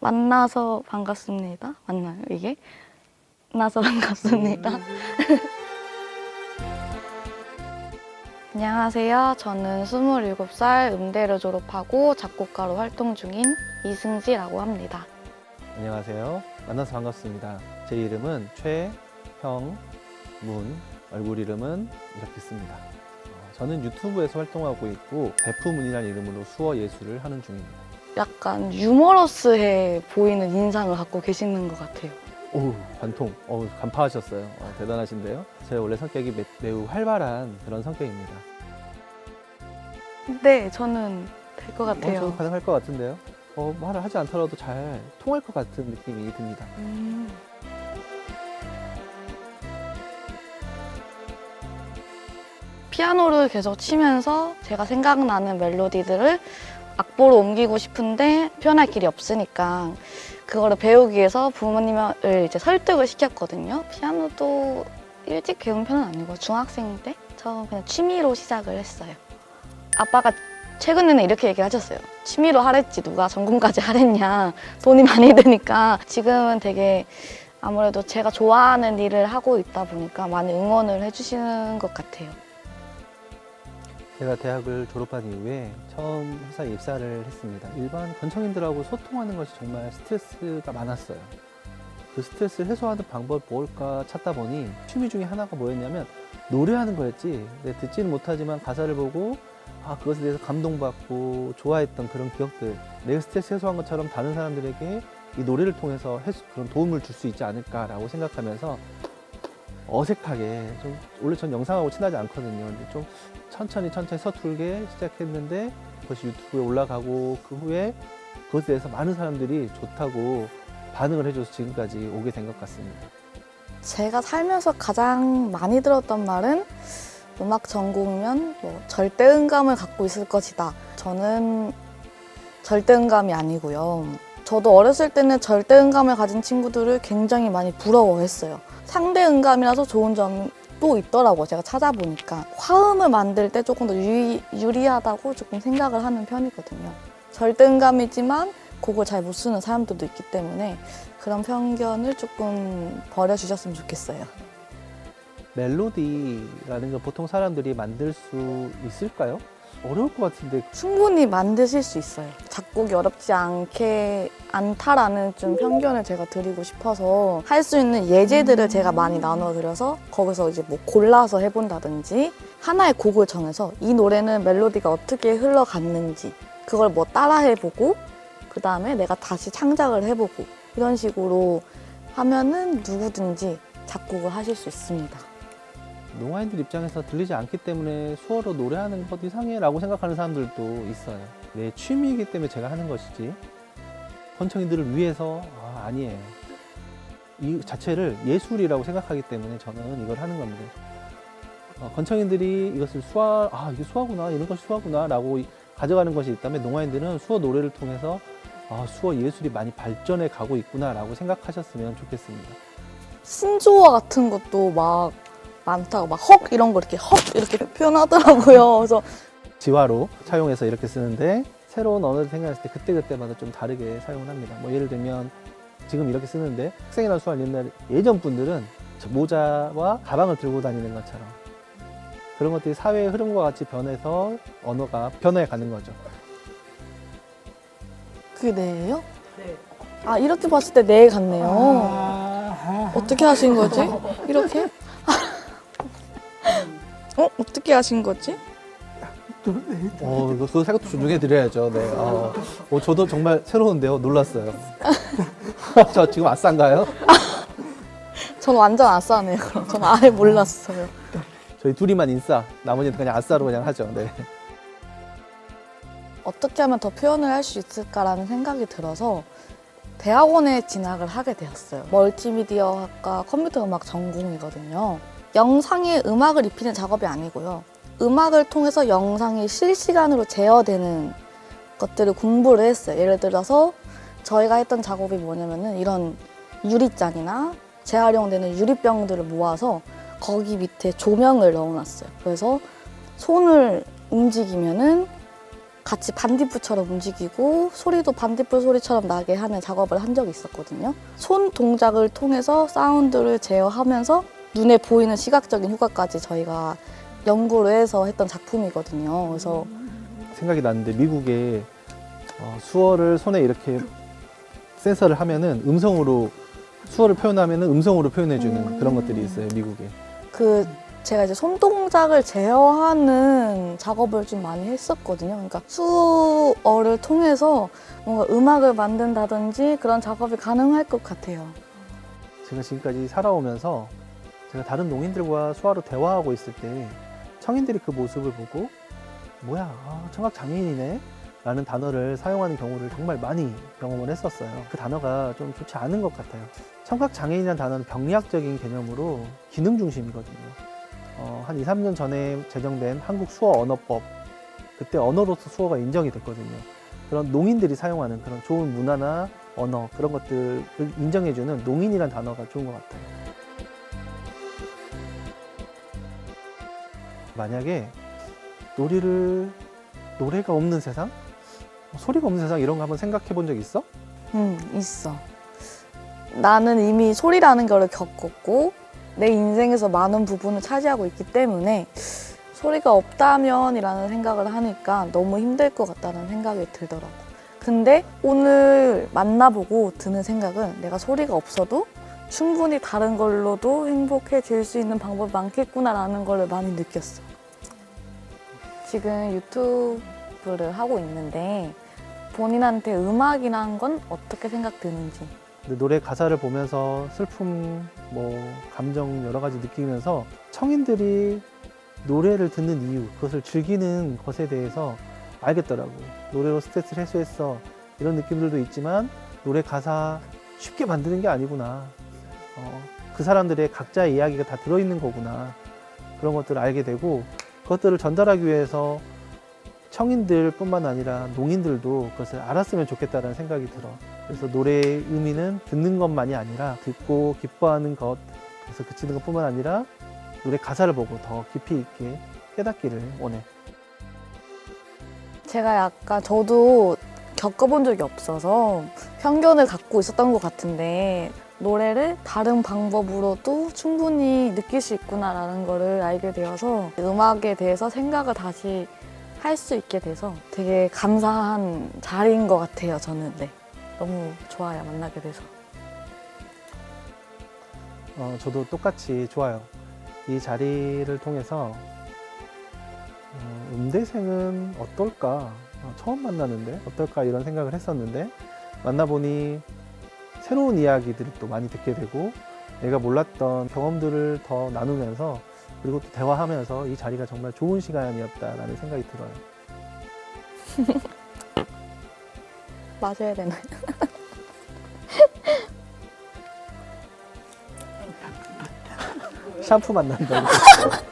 만나서 반갑습니다. 맞나요, 이게? 만나서 반갑습니다. 안녕하세요. 저는 27살 음대를 졸업하고 작곡가로 활동 중인 이승지라고 합니다. 안녕하세요. 만나서 반갑습니다. 제 이름은 최형문, 얼굴 이름은 이렇게 씁니다. 어, 저는 유튜브에서 활동하고 있고 베프문이라는 이름으로 수어 예술을 하는 중입니다. 약간 유머러스해 보이는 인상을 갖고 계시는 것 같아요. 오, 관통. 어, 간파하셨어요. 어, 대단하신데요. 제 원래 성격이 매, 매우 활발한 그런 성격입니다. 네, 저는 될것 어, 저 같아요. 가능할 것 같은데요. 어, 말을 하지 않더라도 잘 통할 것 같은 느낌이 듭니다. 음. 피아노를 계속 치면서 제가 생각나는 멜로디들을 악보로 옮기고 싶은데 표현할 길이 없으니까 그거를 배우기 위해서 부모님을 이제 설득을 시켰거든요. 피아노도 일찍 배운 편은 아니고 중학생 때 처음 그냥 취미로 시작을 했어요. 아빠가 최근에는 이렇게 얘기하셨어요. 취미로 하랬지 누가 전공까지 하랬냐 돈이 많이 드니까 지금은 되게 아무래도 제가 좋아하는 일을 하고 있다 보니까 많이 응원을 해주시는 것 같아요. 제가 대학을 졸업한 이후에 처음 회사에 입사를 했습니다. 일반 건청인들하고 소통하는 것이 정말 스트레스가 많았어요. 그 스트레스를 해소하는 방법 뭘까 찾다 보니 취미 중에 하나가 뭐였냐면 노래하는 거였지. 듣지는 못하지만 가사를 보고 아 그것에 대해서 감동받고 좋아했던 그런 기억들 내 스트레스 해소한 것처럼 다른 사람들에게 이 노래를 통해서 해소, 그런 도움을 줄 수 있지 않을까라고 생각하면서 어색하게 좀 원래 전 영상하고 친하지 않거든요. 근데 좀 천천히 천천히 서툴게 시작했는데 그것이 유튜브에 올라가고 그 후에 그것에 대해서 많은 사람들이 좋다고 반응을 해줘서 지금까지 오게 된 것 같습니다. 제가 살면서 가장 많이 들었던 말은 음악 전공이면 뭐 절대 음감을 갖고 있을 것이다. 저는 절대 음감이 아니고요. 저도 어렸을 때는 절대 음감을 가진 친구들을 굉장히 많이 부러워했어요. 상대 음감이라서 좋은 점도 있더라고요. 제가 찾아보니까. 화음을 만들 때 조금 더 유리, 유리하다고 조금 생각을 하는 편이거든요. 절대음감이지만 곡을 잘 못 쓰는 사람들도 있기 때문에 그런 편견을 조금 버려주셨으면 좋겠어요. 멜로디라는 걸 보통 사람들이 만들 수 있을까요? 어려울 것 같은데 충분히 만드실 수 있어요. 작곡이 어렵지 않게 않다라는 좀 편견을 제가 드리고 싶어서 할 수 있는 예제들을 제가 많이 나눠 드려서 거기서 이제 뭐 골라서 해본다든지 하나의 곡을 정해서 이 노래는 멜로디가 어떻게 흘러갔는지 그걸 뭐 따라해보고 그 다음에 내가 다시 창작을 해보고 이런 식으로 하면은 누구든지 작곡을 하실 수 있습니다. 농아인들 입장에서 들리지 않기 때문에 수어로 노래하는 것 이상해라고 생각하는 사람들도 있어요. 내 취미이기 때문에 제가 하는 것이지 건청이들을 위해서 아, 아니에요. 이 자체를 예술이라고 생각하기 때문에 저는 이걸 하는 겁니다. 어, 건청인들이 이것을 수화 아 이게 수화구나 이런 것이 수화구나 라고 이- 가져가는 것이 있다면 농아인들은 수어 노래를 통해서 아 수어 예술이 많이 발전해 가고 있구나 라고 생각하셨으면 좋겠습니다. 신조어 같은 것도 막 많다고 막 헉 이런 거 이렇게 헉 이렇게 표현하더라고요. 그래서 지화로 차용해서 이렇게 쓰는데 새로운 언어를 생각했을 때 그때그때마다 좀 다르게 사용을 합니다. 뭐 예를 들면 지금 이렇게 쓰는데 학생이나 수학 옛날 예전 분들은 저 모자와 가방을 들고 다니는 것처럼 그런 것들이 사회의 흐름과 같이 변해서 언어가 변해 가는 거죠. 그게 네예요? 네. 아 이렇게 봤을 때 네 같네요. 어떻게 하신 거지? 이렇게? 어 어떻게 하신 거지? 어, 이거 그 생각도 존중해 드려야죠. 네. 어, 어, 저도 정말 새로운데요. 놀랐어요. 저 지금 아싼가요? 저는 완전 아싸네요. 그럼 저는 아예 몰랐어요. 저희 둘이만 인싸. 나머지는 그냥 아싸로 그냥 하죠. 네. 어떻게 하면 더 표현을 할 수 있을까라는 생각이 들어서 대학원에 진학을 하게 되었어요. 멀티미디어 학과 컴퓨터 음악 전공이거든요. 영상에 음악을 입히는 작업이 아니고요. 음악을 통해서 영상이 실시간으로 제어되는 것들을 공부를 했어요. 예를 들어서 저희가 했던 작업이 뭐냐면은 이런 유리잔이나 재활용되는 유리병들을 모아서 거기 밑에 조명을 넣어놨어요. 그래서 손을 움직이면은 같이 반딧불처럼 움직이고 소리도 반딧불 소리처럼 나게 하는 작업을 한 적이 있었거든요. 손 동작을 통해서 사운드를 제어하면서 눈에 보이는 시각적인 효과까지 저희가 연구를 해서 했던 작품이거든요. 그래서 생각이 났는데 미국에 어, 수어를 손에 이렇게 센서를 하면은 음성으로 수어를 표현하면은 음성으로 표현해주는 음. 그런 것들이 있어요 미국에. 그 제가 이제 손 동작을 제어하는 작업을 좀 많이 했었거든요. 그러니까 수어를 통해서 뭔가 음악을 만든다든지 그런 작업이 가능할 것 같아요. 제가 지금까지 살아오면서 제가 다른 농인들과 수화로 대화하고 있을 때 청인들이 그 모습을 보고 뭐야 아, 청각 장애인이네 라는 단어를 사용하는 경우를 정말 많이 경험을 했었어요. 그 단어가 좀 좋지 않은 것 같아요. 청각 장애인이라는 단어는 병리학적인 개념으로 기능 중심이거든요. 어, 한 2, 3년 전에 제정된 한국 수어 언어법 그때 언어로서 수어가 인정이 됐거든요. 그런 농인들이 사용하는 그런 좋은 문화나 언어 그런 것들을 인정해주는 농인이란 단어가 좋은 것 같아요. 만약에 놀이를 노래가 없는 세상, 소리가 없는 세상 이런 거 한번 생각해 본 적 있어? 음, 있어. 나는 이미 소리라는 거를 겪었고 내 인생에서 많은 부분을 차지하고 있기 때문에 소리가 없다면이라는 생각을 하니까 너무 힘들 것 같다는 생각이 들더라고. 근데 오늘 만나보고 드는 생각은 내가 소리가 없어도 충분히 다른 걸로도 행복해질 수 있는 방법이 많겠구나라는 걸 많이 느꼈어. 지금 유튜브를 하고 있는데 본인한테 음악이란 건 어떻게 생각드는지. 근데 노래 가사를 보면서 슬픔, 뭐 감정 여러 가지 느끼면서 청인들이 노래를 듣는 이유, 그것을 즐기는 것에 대해서 알겠더라고. 노래로 스트레스를 해소했어. 이런 느낌들도 있지만 노래 가사 쉽게 만드는 게 아니구나. 어, 그 사람들의 각자의 이야기가 다 들어있는 거구나. 그런 것들을 알게 되고 그것들을 전달하기 위해서 청인들뿐만 아니라 농인들도 그것을 알았으면 좋겠다는 생각이 들어. 그래서 노래의 의미는 듣는 것만이 아니라 듣고 기뻐하는 것, 그래서 그치는 것뿐만 아니라 노래 가사를 보고 더 깊이 있게 깨닫기를 원해. 제가 약간 저도 겪어본 적이 없어서 편견을 갖고 있었던 것 같은데 노래를 다른 방법으로도 충분히 느낄 수 있구나라는 거를 알게 되어서 음악에 대해서 생각을 다시 할 수 있게 돼서 되게 감사한 자리인 것 같아요 저는 네 너무 좋아요 만나게 돼서 어, 저도 똑같이 좋아요. 이 자리를 통해서 어, 음대생은 어떨까? 어, 처음 만나는데 어떨까 이런 생각을 했었는데 만나보니 새로운 이야기들을 또 많이 듣게 되고 내가 몰랐던 경험들을 더 나누면서 그리고 또 대화하면서 이 자리가 정말 좋은 시간이었다라는 생각이 들어요. 맞아야 되나요? 샴푸 만난다.